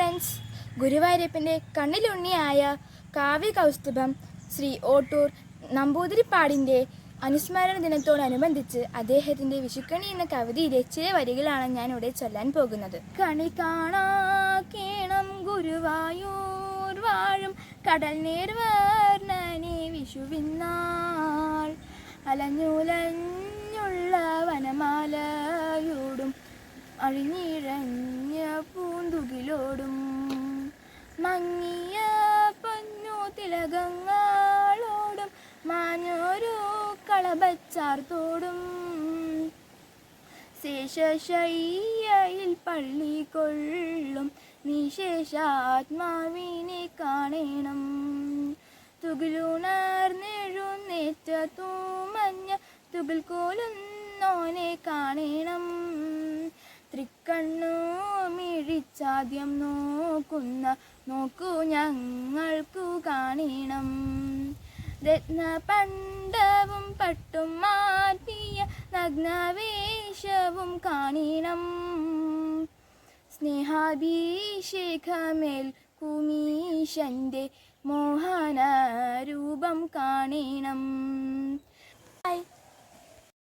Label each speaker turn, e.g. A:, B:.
A: Friends ഗുരുവായൂരപ്പന്റെ കണ്ണിലുണ്ണിയായ കാവ്യ കൗസ്തുഭം ശ്രീ ഓട്ടൂർ നമ്പൂതിരിപ്പാടിന്റെ അനുസ്മരണ ദിനത്തോടനുബന്ധിച്ച് അദ്ദേഹത്തിന്റെ വിഷുക്കണി എന്ന കവിതയിലെ ചില വരികളാണ് ഞാൻ ഇവിടെ ചൊല്ലാൻ പോകുന്നത്. കണി കാണാക്കേണം ഗുരുവായൂർ വാഴും കടൽ നേർവർണനെ വിഷുവിന്നാൾ. അലഞ്ഞുലഞ്ഞുള്ള വനമാലയോടും അഴിഞ്ഞിഴഞ്ഞ പൂന്തുകിലോടും മങ്ങിയ പൊന്നു തിലകങ്ങളോടും മാഞ്ഞൊരു കളബച്ചാർത്തോടും ശേഷശയ്യയിൽ പള്ളി കൊള്ളും നിശേഷാത്മാവിനെ കാണേണം. തുകിലുണർന്നെഴുന്നേറ്റ തൂമഞ്ഞ തുകിൽ കോലുന്നോനെ കാണേണം. തൃക്കണ്ണു മിഴിച്ചാദ്യം നോക്കുന്ന നോക്കൂ ഞങ്ങൾക്കു കാണണം. രത്നപണ്ഡവും പട്ടും മാറ്റിയ നഗ്നവേഷവും കാണണം. സ്നേഹാഭിഷേകമേൽ കുമീശന്റെ മോഹന രൂപം കാണണം.